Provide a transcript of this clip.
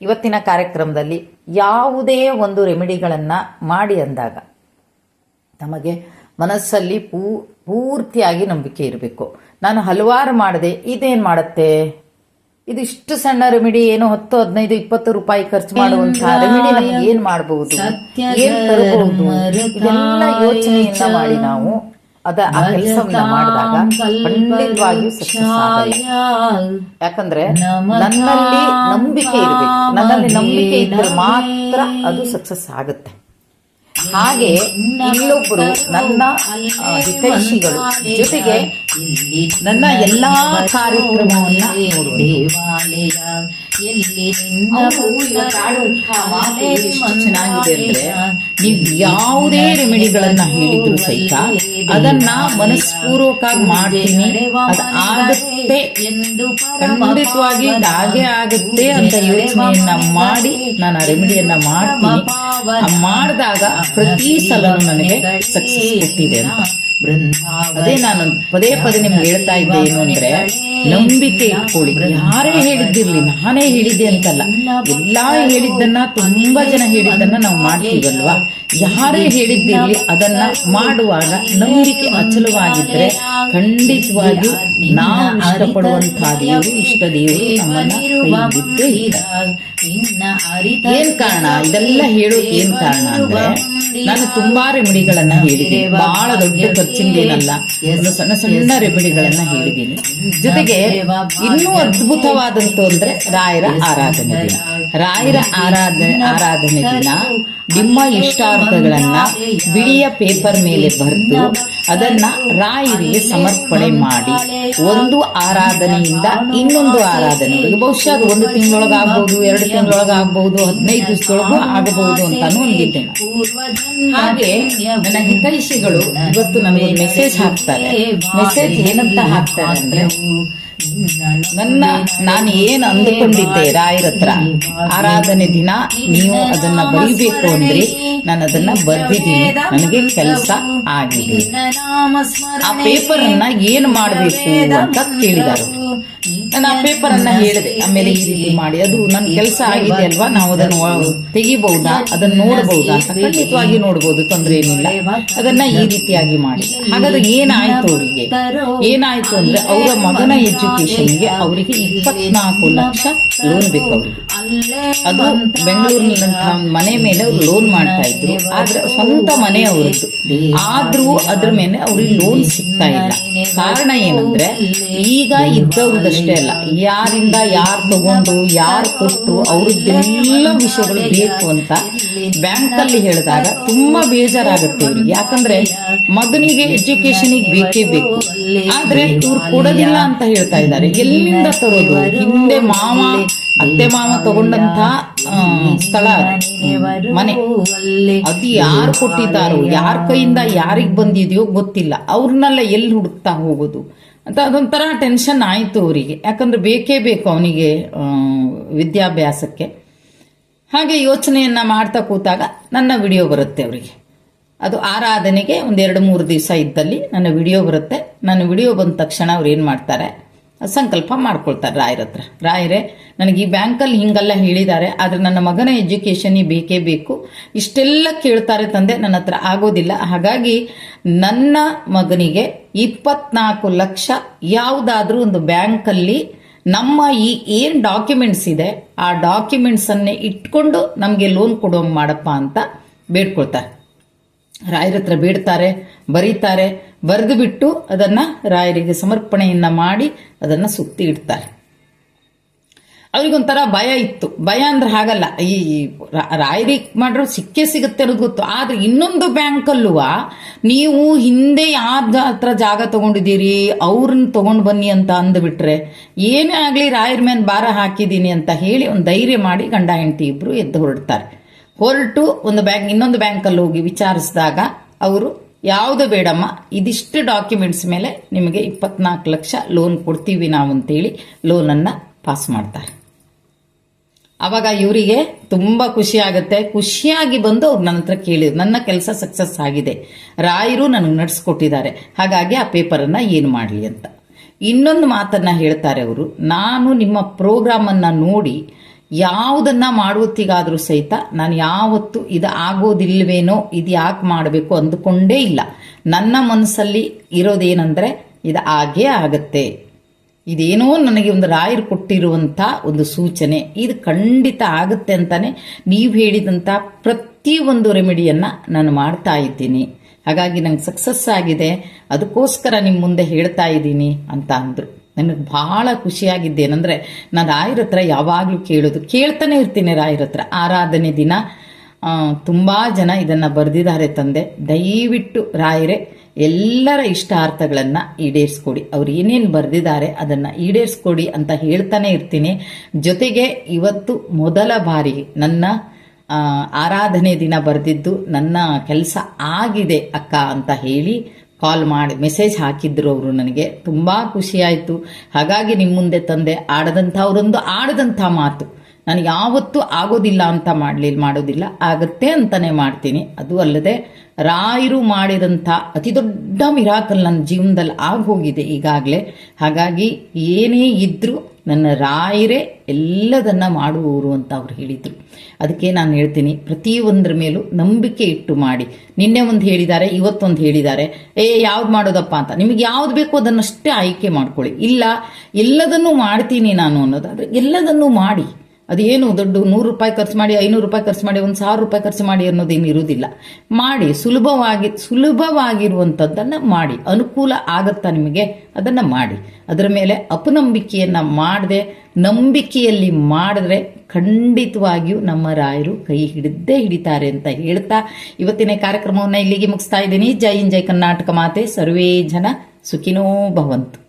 ಇವತ್ತಿನ ಕಾರ್ಯಕ್ರಮದಲ್ಲಿ ಯಾವುದೇ ಒಂದು ರೆಮಿಡಿಗಳನ್ನು ಮಾಡಿ ಅಂದಾಗ ನಮಗೆ ಮನಸ್ಸಲ್ಲಿ ಪೂ ಪೂರ್ತಿಯಾಗಿ ನಂಬಿಕೆ ಇರಬೇಕು. ನಾನು ಹಲವಾರು ಮಾಡಿದೆ ಇದೇನು ಮಾಡುತ್ತೆ? ಇದಿಷ್ಟು ಸಣ್ಣ ರೆಮಿಡಿ ಏನು ಹತ್ತು ಹದಿನೈದು ಇಪ್ಪತ್ತು ರೂಪಾಯಿ ಖರ್ಚು ಮಾಡುವಂತಹ ರೆಮಿಡಿ ನಮಗೆ ಏನ್ ಮಾಡಬಹುದು ಏನ್ ತರಬಹುದು ಇದೆಲ್ಲ ಯೋಚನೆಯನ್ನ ಮಾಡಿ ನಾವು. ಅದ ಆ ಕೆಲಸವನ್ನ ಮಾಡಿದಾಗ ಖಂಡಿತವಾಗಿಯೂ ಯಾಕಂದ್ರೆ ನನ್ನಲ್ಲಿ ನಂಬಿಕೆ ಇರಬೇಕು. ನನ್ನಲ್ಲಿ ನಂಬಿಕೆ ಇದ್ದರೆ ಮಾತ್ರ ಅದು ಸಕ್ಸಸ್ ಆಗುತ್ತೆ. ಹಾಗೆ ಇನ್ನೊಬ್ಬರು ನನ್ನ ಹಿತೈಷಿಗಳು ಜೊತೆಗೆ ನನ್ನ ಎಲ್ಲಾ ಕಾರ್ಯಕ್ರಮವನ್ನ ದೇವಾಲಯ. ಎಲ್ಲಿ ಚೆನ್ನಾಗಿದೆ ಅಂದ್ರೆ ನೀವು ಯಾವುದೇ ರೆಮಿಡಿಗಳನ್ನ ಹೇಳಿದ್ರು ಸಹಿತ ಅದನ್ನ ಮನಸ್ಪೂರ್ವಕವಾಗಿ ಮಾಡ್ತೀನಿ. ಆಗುತ್ತೆ. ಆಗುತ್ತೆ ಖಂಡಿತವಾಗಿ ಹಾಗೆ ಆಗುತ್ತೆ ಅಂತ ಯೋಚನೆಯನ್ನ ಮಾಡಿ ನಾನು ಆ ರೆಮಿಡಿಯನ್ನ ಮಾಡ್ತೀನಿ. ಮಾಡಿದಾಗ ಪ್ರತಿ ಸಲನೂ ನನಗೆ ಸಕ್ಸಸ್ ಕೊಟ್ಟಿದೆ ಅಂತ. ಅದೇ ನಾನು ಪದೇ ಪದೇ ನಿಮ್ಗೆ ಹೇಳ್ತಾ ಇದ್ದೆ ಏನು ಅಂದ್ರೆ ನಂಬಿಕೆ ಇಟ್ಕೊಳ್ಳಿ. ಯಾರೇ ಹೇಳಿದ್ದಿರ್ಲಿ ನಾನೇ ಹೇಳಿದ್ದೆ ಅಂತಲ್ಲ. ಎಲ್ಲಾ ಹೇಳಿದ್ದನ್ನ ತುಂಬಾ ಜನ ಹೇಳಿದ್ದನ್ನ ನಾವು ಮಾಡ್ತೀವಲ್ವಾ? ಯಾರೇ ಹೇಳಿದ್ದೀರಿ ಅದನ್ನ ಮಾಡುವಾಗ ನಂಬಿಕೆ ಅಚಲವಾಗಿದ್ರೆ ಖಂಡಿತವಾಗಿ ನಾವು ಇಷ್ಟಪಡುವಂತಹ ದೇವರು ಇಷ್ಟ ದೇವರು ನಮ್ಮನ್ನ ಏನ್ ಕಾರಣ? ಇದೆಲ್ಲ ಹೇಳೋಕೆ ಏನ್ ಕಾರಣ ಅಂದ್ರೆ ನಾನು ತುಂಬಾ ರೆಮಿಡಿಗಳನ್ನ ಹೇಳಿದೆ ಬಹಳ ದೊಡ್ಡ ಖರ್ಚಿಂದೇನಲ್ಲ ಸಣ್ಣ ಸಣ್ಣ ರೆಮಿಡಿಗಳನ್ನ ಹೇಳಿದ್ದೀನಿ. ಜೊತೆಗೆ ಇನ್ನೂ ಅದ್ಭುತವಾದಂತು ಅಂದ್ರೆ ರಾಯರ ಆರಾಧನೆ ರಾಯರ ಆರಾಧನೆ ಆರಾಧನೆ ದಿನ. ನಿಮ್ಮ ಇಷ್ಟಾರ್ಥಗಳನ್ನ ಬಿಳಿಯ ಪೇಪರ್ ಮೇಲೆ ಬರೆದು ಅದನ್ನ ರಾಯರಿಗೆ ಸಮರ್ಪಣೆ ಮಾಡಿ ಒಂದು ಆರಾಧನೆಯಿಂದ ಇನ್ನೊಂದು ಆರಾಧನೆ ಬಹುಶಃ ಅದು ಒಂದು ತಿಂಗಳೊಳಗಾಗಬಹುದು ಎರಡು ತಿಂಗಳೊಳಗಾಗಬಹುದು ಹದಿನೈದು ದಿವಸದೊಳಗೂ ಆಗಬಹುದು ಅಂತಾನು ಹೊಂದಿದ್ದೇನೆ ಹಾಗೆ ನನ್ನ ಹಿತೈಷಿಗಳು ಇವತ್ತು ನಮಗೆ ಮೆಸೇಜ್ ಹಾಕ್ತಾರೆ. ಮೆಸೇಜ್ ಏನಂತ ಹಾಕ್ತಾರೆ ಅಂದ್ರೆ ನನ್ನ ನಾನು ಏನು ಅಂದುಕೊಂಡಿದ್ದೆ ರಾಯರ ಹತ್ರ? ಆರಾಧನೆ ದಿನ, ನೀವು ಅದನ್ನ ಬರೀಬೇಕು ಅಂದ್ರೆ ನಾನು ಅದನ್ನ ಬರ್ದಿದ್ದೀನಿ. ನನಗೆ ಕೆಲಸ ಆಗಿದೆ. ಆ ಪೇಪರ್ ಅನ್ನ ಏನ್ ಮಾಡಬೇಕು ಅಂತ ಕೇಳಿದಾರೆ. ನಾನು ಪೇಪರ್ ಅನ್ನ ಹೇಳಿದೆ. ಆಮೇಲೆ ಈ ರೀತಿ ಮಾಡಿ. ಅದು ನನ್ನ ಕೆಲಸ ಆಗಿದೆ ಅಲ್ವಾ? ನಾವು ಅದನ್ನು ತೆಗಿಬಹುದಾ? ಅದನ್ನ ನೋಡಬಹುದಾ? ಖಂಡಿತವಾಗಿ ನೋಡಬಹುದು. ತೊಂದರೆ ಏನಿಲ್ಲ. ಅದನ್ನ ಈ ರೀತಿಯಾಗಿ ಮಾಡಿ. ಹಾಗಾದ್ರೆ ಏನಾಯ್ತು ಅವರಿಗೆ? ಏನಾಯ್ತು ಅಂದ್ರೆ ಅವರ ಮಗನ ಎಜುಕೇಶನ್ಗೆ ಅವರಿಗೆ ಇಪ್ಪತ್ನಾಲ್ಕು ಲಕ್ಷ ಲೋನ್ ಬೇಕು ಅವರಿಗೆ. ಅದು ಬೆಂಗಳೂರಿನಂತಹ ಮನೆ ಮೇಲೆ ಅವ್ರು ಲೋನ್ ಮಾಡ್ತಾ ಇದ್ರು ಆದ್ರೆ ಸ್ವಂತ ಮನೆ ಅವ್ರದ್ದು ಆದ್ರೂ ಅದ್ರ ಮೇಲೆ ಅವ್ರಿಗೆ ಲೋನ್ ಸಿಗ್ತಾ ಇಲ್ಲ ಕಾರಣ ಏನಂದ್ರೆ ಈಗ ಇದ್ದವ್ರದಷ್ಟೇ ಅಲ್ಲ ಯಾರಿಂದ ಯಾರು ತಗೊಂಡು ಯಾರು ಕೊಟ್ಟು ಅವ್ರದ್ದೆಲ್ಲ ವಿಷಯಗಳು ಬೇಕು ಅಂತ ಬ್ಯಾಂಕ್ ಅಲ್ಲಿ ಹೇಳಿದಾಗ ತುಂಬಾ ಬೇಜಾರಾಗುತ್ತೆ ಅವ್ರಿಗೆ ಯಾಕಂದ್ರೆ ಮಗನಿಗೆ ಎಜುಕೇಶನಿಗೆ ಬೇಕೇ ಬೇಕು ಆದ್ರೆ ಇವ್ರು ಕೊಡೋದಿಲ್ಲ ಅಂತ ಹೇಳ್ತಾ ಇದ್ದಾರೆ ಎಲ್ಲಿಂದ ತರೋದು ಹಿಂದೆ ಮಾವ ಅತ್ತೆ ಮಾವ ತಗೊಂಡಂತ ಸ್ಥಳ. ಮನೆ. ಅದು ಯಾರು ಕೊಟ್ಟಿದ್ದಾರೋ, ಯಾರ ಕೈಯಿಂದ ಯಾರಿಗ್ ಬಂದಿದೆಯೋ ಗೊತ್ತಿಲ್ಲ. ಅವ್ರನ್ನೆಲ್ಲ ಎಲ್ಲಿ ಹುಡುಕ್ತಾ ಹೋಗೋದು? ಅಂತ ಅದೊಂಥರ ಟೆನ್ಷನ್ ಆಯ್ತು ಅವರಿಗೆ. ಯಾಕಂದ್ರೆ ಬೇಕೇ ಬೇಕು ಅವನಿಗೆ ವಿದ್ಯಾಭ್ಯಾಸಕ್ಕೆ. ಹಾಗೆ ಯೋಚನೆಯನ್ನ ಮಾಡ್ತಾ ಕೂತಾಗ ನನ್ನ ವಿಡಿಯೋ ಬರುತ್ತೆ ಅವರಿಗೆ. ಅದು ಆರಾಧನೆಗೆ ಒಂದೆರಡು ಮೂರು ದಿವಸ ಇದ್ದಲ್ಲಿ ನನ್ನ ವಿಡಿಯೋ ಬರುತ್ತೆ. ನನ್ನ ವಿಡಿಯೋ ಬಂದ ತಕ್ಷಣ ಅವ್ರು ಏನು ಮಾಡ್ತಾರೆ? ಸಂಕಲ್ಪ ಮಾಡ್ಕೊಳ್ತಾರೆ ರಾಯರ ಹತ್ರ. ರಾಯರೇ, ನನಗೆ ಈ ಬ್ಯಾಂಕಲ್ಲಿ ಹಿಂಗೆಲ್ಲ ಹೇಳಿದ್ದಾರೆ, ಆದರೆ ನನ್ನ ಮಗನ ಎಜುಕೇಷನ್ ಬೇಕೇ ಬೇಕು. ಇಷ್ಟೆಲ್ಲ ಕೇಳ್ತಾರೆ ತಂದೆ, ನನ್ನ ಹತ್ರ ಆಗೋದಿಲ್ಲ. ಹಾಗಾಗಿ ನನ್ನ ಮಗನಿಗೆ ಇಪ್ಪತ್ನಾಲ್ಕು ಲಕ್ಷ ಯಾವುದಾದ್ರೂ ಒಂದು ಬ್ಯಾಂಕಲ್ಲಿ ನಮ್ಮ ಈ ಏನ್ ಡಾಕ್ಯುಮೆಂಟ್ಸ್ ಇದೆ, ಆ ಡಾಕ್ಯುಮೆಂಟ್ಸನ್ನೇ ಇಟ್ಕೊಂಡು ನಮಗೆ ಲೋನ್ ಕೊಡೋ ಮಾಡಪ್ಪ ಅಂತ ಬೇಡ್ಕೊಳ್ತಾರೆ. ರಾಯರ ಹತ್ರ ಬೀಡ್ತಾರೆ, ಬರೀತಾರೆ ಬರೆದು ಬಿಟ್ಟು ಅದನ್ನ ರಾಯರಿಗೆ ಸಮರ್ಪಣೆಯನ್ನ ಮಾಡಿ ಅದನ್ನ ಸುತ್ತಿ ಇಡ್ತಾರೆ ಅವ್ರಿಗೊಂಥರ ಭಯ ಇತ್ತು. ಭಯ ಅಂದ್ರೆ ಹಾಗಲ್ಲ. ಈ ರಾಯರಿಗೆ ಮಾಡ್ರು ಸಿಕ್ಕೇ ಸಿಗುತ್ತೆ ಅನ್ನೋದು ಗೊತ್ತು. ಆದ್ರೆ ಇನ್ನೊಂದು ಬ್ಯಾಂಕಲ್ಲೂ ನೀವು ಹಿಂದೆ ಯಾರ ಹತ್ರ ಜಾಗ ತಗೊಂಡಿದ್ದೀರಿ, ಅವ್ರನ್ನ ತಗೊಂಡು ಬನ್ನಿ ಅಂತ ಅಂದ್ಬಿಟ್ರೆ ಏನೇ ಆಗ್ಲಿ ರಾಯರ ಮೇಲೆ ಭಾರ ಹಾಕಿದ್ದೀನಿ ಅಂತ ಹೇಳಿ ಒಂದು ಧೈರ್ಯ ಮಾಡಿ ಗಂಡ, ಹೆಂಡತಿ ಇಬ್ರು ಎದ್ದು ಹೊರಡ್ತಾರೆ. ಹೊರಟು ಒಂದು ಬ್ಯಾಂಕ್, ಇನ್ನೊಂದು ಬ್ಯಾಂಕಲ್ಲಿ ಹೋಗಿ ವಿಚಾರಿಸಿದಾಗ ಅವರು, ಯಾವುದು ಬೇಡಮ್ಮ, ಇದಿಷ್ಟು ಡಾಕ್ಯುಮೆಂಟ್ಸ್ ಮೇಲೆ ನಿಮಗೆ ಇಪ್ಪತ್ನಾಲ್ಕು ಲಕ್ಷ ಲೋನ್ ಕೊಡ್ತೀವಿ ನಾವು ಅಂತೇಳಿ ಲೋನನ್ನು ಪಾಸ್ ಮಾಡ್ತಾರೆ. ಅವಾಗ ಇವರಿಗೆ ತುಂಬಾ ಖುಷಿ ಆಗುತ್ತೆ. ಖುಷಿಯಾಗಿ ಬಂದು ಅವ್ರು ನನ್ನ ಹತ್ರ ಕೇಳಿದ್ರು. ನನ್ನ ಕೆಲಸ ಸಕ್ಸಸ್ ಆಗಿದೆ. ರಾಯರು ನನಗೆ ನಡೆಸ್ಕೊಟ್ಟಿದ್ದಾರೆ. ಹಾಗಾಗಿ ಆ ಪೇಪರನ್ನು ಏನು ಮಾಡಲಿ ಅಂತ. ಇನ್ನೊಂದು ಮಾತನ್ನ ಹೇಳ್ತಾರೆ ಅವರು. ನಾನು ನಿಮ್ಮ ಪ್ರೋಗ್ರಾಮನ್ನು ನೋಡಿ ಯಾವುದನ್ನ ಮಾಡುವತ್ತಿಗಾದರೂ ಸಹಿತ ನಾನು ಯಾವತ್ತು ಇದು ಆಗೋದಿಲ್ವೇನೋ ಇದು ಯಾಕೆ ಮಾಡಬೇಕು ಅಂದುಕೊಂಡೇ ಇಲ್ಲ. ನನ್ನ ಮನಸ್ಸಲ್ಲಿ ಇರೋದೇನೆಂದ್ರೆ ಇದು ಆಗೇ ಆಗತ್ತೆ. ಇದೇನೋ ನನಗೆ ಒಂದು ರಾಯರು ಕೊಟ್ಟಿರುವಂತ ಒಂದು ಸೂಚನೆ. ಇದು ಖಂಡಿತ ಆಗುತ್ತೆ ಅಂತಾನೆ ನೀವು ಹೇಳಿದಂತ ಪ್ರತಿಯೊಂದು ರೆಮಿಡಿಯನ್ನ ನಾನು ಮಾಡ್ತಾ ಇದ್ದೀನಿ. ಹಾಗಾಗಿ ನಂಗೆ ಸಕ್ಸಸ್ ಆಗಿದೆ. ಅದಕ್ಕೋಸ್ಕರ ನಿಮ್ಮ ಮುಂದೆ ಹೇಳ್ತಾ ಇದ್ದೀನಿ ಅಂತ ಅಂದ್ರು. ನನಗೆ ಬಹಳ ಖುಷಿಯಾಗಿದ್ದೇನೆಂದರೆ ನಾನು ರಾಯರ ಹತ್ರ ಯಾವಾಗಲೂ ಕೇಳೋದು, ಕೇಳ್ತಾನೆ ಇರ್ತೀನಿ ರಾಯರ ಹತ್ರ. ಆರಾಧನೆ ದಿನ ತುಂಬಾ ಜನ ಇದನ್ನು ಬರೆದಿದ್ದಾರೆ ತಂದೆ. ದಯವಿಟ್ಟು ರಾಯರೇ, ಎಲ್ಲರ ಇಷ್ಟಾರ್ಥಗಳನ್ನು ಈಡೇರಿಸ್ಕೊಡಿ. ಅವ್ರು ಏನೇನು ಬರೆದಿದ್ದಾರೆ ಅದನ್ನ ಈಡೇರಿಸ್ಕೊಡಿ ಅಂತ ಹೇಳ್ತಾನೆ ಇರ್ತೀನಿ. ಜೊತೆಗೆ ಇವತ್ತು ಮೊದಲ ಬಾರಿ ನನ್ನ ಆರಾಧನೆ ದಿನ ಬರೆದಿದ್ದು ನನ್ನ ಕೆಲಸ ಆಗಿದೆ ಅಕ್ಕ ಅಂತ ಹೇಳಿ ಕಾಲ್ ಮಾಡಿ ಮೆಸೇಜ್ ಹಾಕಿದ್ರು ಅವರು ನನಗೆ. ತುಂಬಾ ಖುಷಿಯಾಯಿತು. ಹಾಗಾಗಿ ನಿಮ್ಮ ಮುಂದೆ ತಂದೆ ಆಡದಂಥ ಅವರೊಂದು ಆಡದಂಥ ಮಾತು. ನಾನು ಯಾವತ್ತೂ ಆಗೋದಿಲ್ಲ ಅಂತ ಮಾಡಲಿಲ್ಲ ಮಾಡೋದಿಲ್ಲ. ಆಗತ್ತೆ ಅಂತಲೇ ಮಾಡ್ತೀನಿ. ಅದು ಅಲ್ಲದೆ ರಾಯರು ಮಾಡಿದಂಥ ಅತಿ ದೊಡ್ಡ ಮಿರಾಕಲ್ ನನ್ನ ಜೀವನದಲ್ಲಿ ಆಗೋಗಿದೆ ಈಗಾಗಲೇ. ಹಾಗಾಗಿ ಏನೇ ಇದ್ರೂ ನನ್ನ ರಾಯರೇ ಎಲ್ಲದನ್ನ ಮಾಡುವವರು ಅಂತ ಅವ್ರು ಹೇಳಿದರು. ಅದಕ್ಕೆ ನಾನು ಹೇಳ್ತೀನಿ, ಪ್ರತಿಯೊಂದರ ಮೇಲೂ ನಂಬಿಕೆ ಇಟ್ಟು ಮಾಡಿ. ನಿನ್ನೆ ಒಂದು ಹೇಳಿದ್ದಾರೆ, ಇವತ್ತೊಂದು ಹೇಳಿದ್ದಾರೆ. ಏ, ಯಾವ್ದು ಮಾಡೋದಪ್ಪ ಅಂತ. ನಿಮಗೆ ಯಾವ್ದು ಬೇಕು ಅದನ್ನಷ್ಟೇ ಆಯ್ಕೆ ಮಾಡ್ಕೊಳ್ಳಿ. ಇಲ್ಲ, ಎಲ್ಲದನ್ನೂ ಮಾಡ್ತೀನಿ ನಾನು ಅನ್ನೋದಾದ್ರೆ ಎಲ್ಲದನ್ನೂ ಮಾಡಿ. ಅದೇನು ದೊಡ್ಡ ನೂರು ರೂಪಾಯಿ ಖರ್ಚು ಮಾಡಿ, ಐನೂರು ರೂಪಾಯಿ ಖರ್ಚು ಮಾಡಿ, ಒಂದು ಸಾವಿರ ರೂಪಾಯಿ ಖರ್ಚು ಮಾಡಿ ಅನ್ನೋದೇನು ಇರುವುದಿಲ್ಲ. ಮಾಡಿ, ಸುಲಭವಾಗಿ, ಸುಲಭವಾಗಿರುವಂಥದ್ದನ್ನು ಮಾಡಿ. ಅನುಕೂಲ ಆಗತ್ತಾ ನಿಮಗೆ? ಅದನ್ನು ಮಾಡಿ. ಅದರ ಮೇಲೆ ಅಪನಂಬಿಕೆಯನ್ನು ಮಾಡದೆ, ನಂಬಿಕೆಯಲ್ಲಿ ಮಾಡಿದ್ರೆ ಖಂಡಿತವಾಗಿಯೂ ನಮ್ಮ ರಾಯರು ಕೈ ಹಿಡಿದ್ದೇ ಹಿಡಿತಾರೆ ಅಂತ ಹೇಳ್ತಾ ಇವತ್ತಿನ ಕಾರ್ಯಕ್ರಮವನ್ನು ಇಲ್ಲಿಗೆ ಮುಗಿಸ್ತಾ ಇದ್ದೀನಿ. ಜೈ ಇನ್ ಜೈ ಕರ್ನಾಟಕ ಮಾತೆ. ಸರ್ವೇ ಜನ ಸುಖಿನೋ ಭವಂತು.